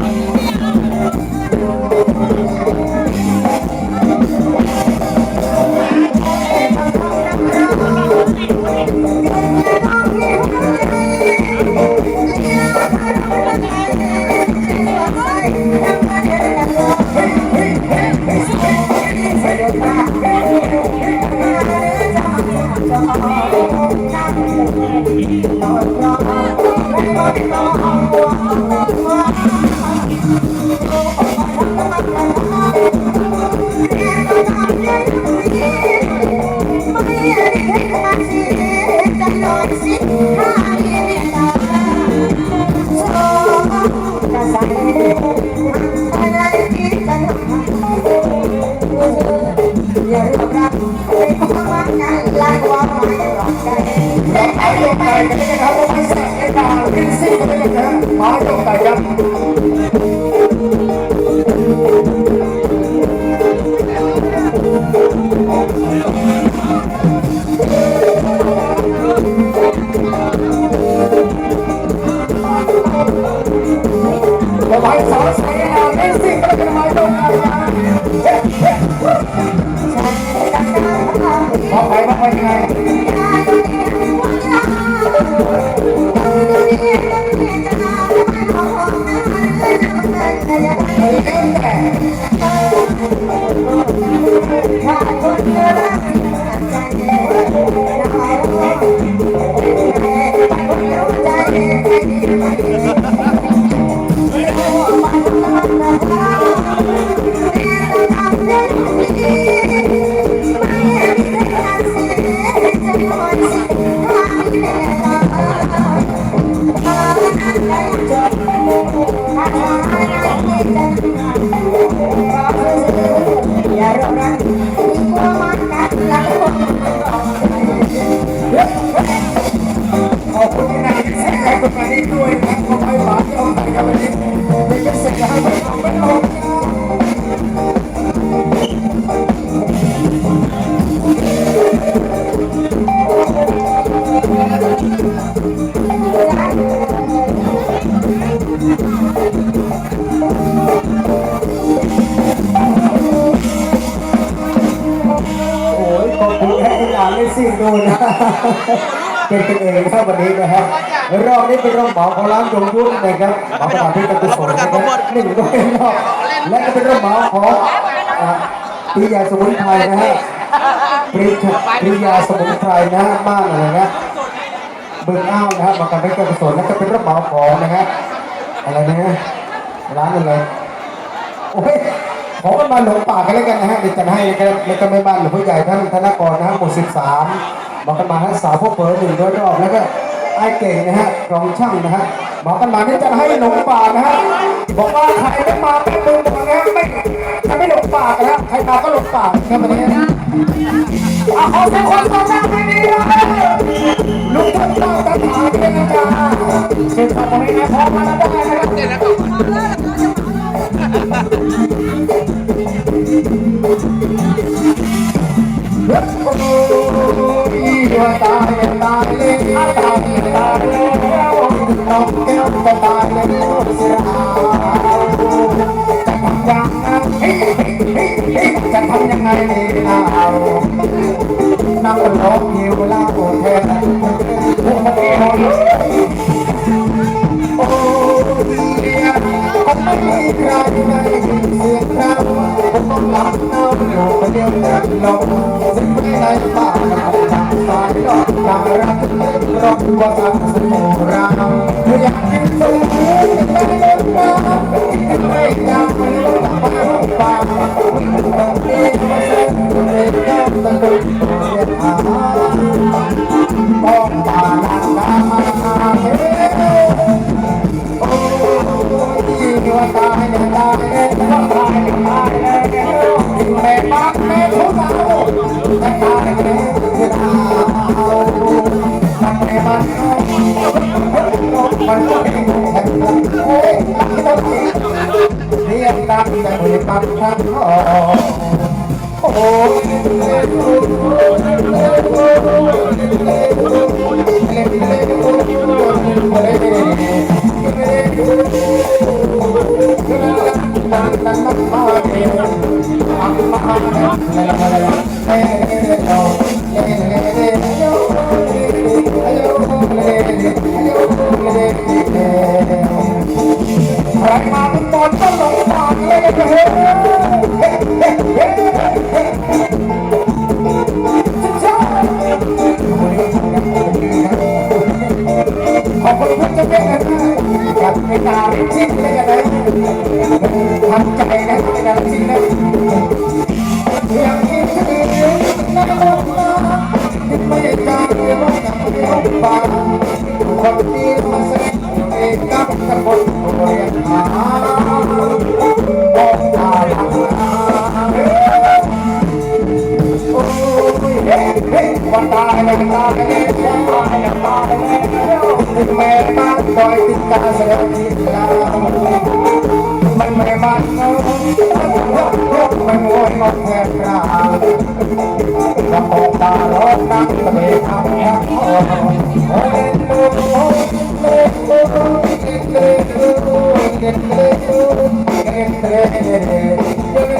ห ไปกันนะครับ ข โอ้ยขอบคุณให้หลานได้สิ่งดูนะ เป็นกันเองนะครับวันนี้นะครับรอบนี้เป็นรอบหมอของร้านจงยุทธนะครับหมอประธานที่ตะกุศลนะครับหนึ่งด้วยรอบและก็เป็นรอบหมอของปิยาสมุนไพรนะฮะปริชปิยาสมุนไพรนะฮะบ้านอะไรนะเบิร์อ้าวนะฮะมากันเป็นการกุศลแล้วก็เป็นรอบหมอของนะฮะอะไรนะร้านอะไรโอ้ยขอกันมาหลงป่ากันแล้วกันนะฮะเดี๋ยวจะให้กันแล้วก็แม่บ้านหลวงผู้ใหญ่ท่านธนกรนะฮะหมู่สิบสาม บอกกันมาทั้งสาวพวกเปิดหนึ่งด้วยรอบแล้วก็ไอ้เก่งนะฮะรองช่างนะฮะบอกกันมาที่จะให้หลงป่านะฮะบอกว่าใครไม่มาเป็นมือบอกนะไม่จะไม่หลงป่ากนแล้วใครมาก็หลงป่าครับวันนี้นะอะขอเสียงคนชมหน้าไม่ดีนะลุงท่านเจ้าตาถาเป็นอาจารย์เชิญชมวันนี้นะพร้อมมาแล้วได้นะครับ ยตายตายเลยตายตายแล้วน้อ รอบตัวทางสมองเราอยากกินสูงไม่ได้บ้าไม่อยากไปลงไปลงป่าต้องเอง ตาพี่กันเล่ปั๊บปั๊บโอ้โหเจะแก้กันได้กัในตาลิ้นชิดได้กันทำใจนะในตาลิ้นชิดนะอยากกินสักทีนะลูกนะยังไม่กล้าเรียกว่าจะเลี้ยวปากคนดีมาแสดงเอกกับตะบนเรียนหาบอกตาโอ้ยเฮ้ยวันตาให้ตาให้ตาให้ตาให้แม่ คอยติดตาเสียทีลามันไม่มันเงามันโวยมาแทนราละออกตาล้อนักตะเบะทำแอบโอ้ยลูกโอ้ยเล็กลูกเล็กเล็กลูกเล็กเล็กลูกเล็กเล็กเล็กเล็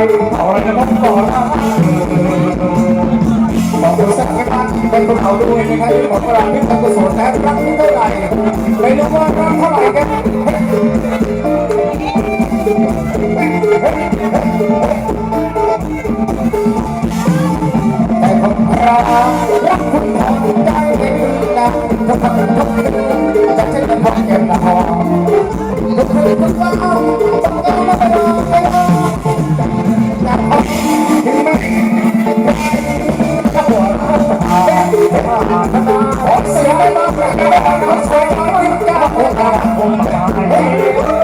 มาในใจขอจะต้องขอนะบอกดูสักครั้งเป็นคนเขาด้วยนะครับบอกว่าที่ทำกุศลนะรักที่เท่าไหร่ไม่รู้ว่ารักเท่าไหร่กัน ขอเสียงได้มากเลยนะครับขอเสียงได้มากเลย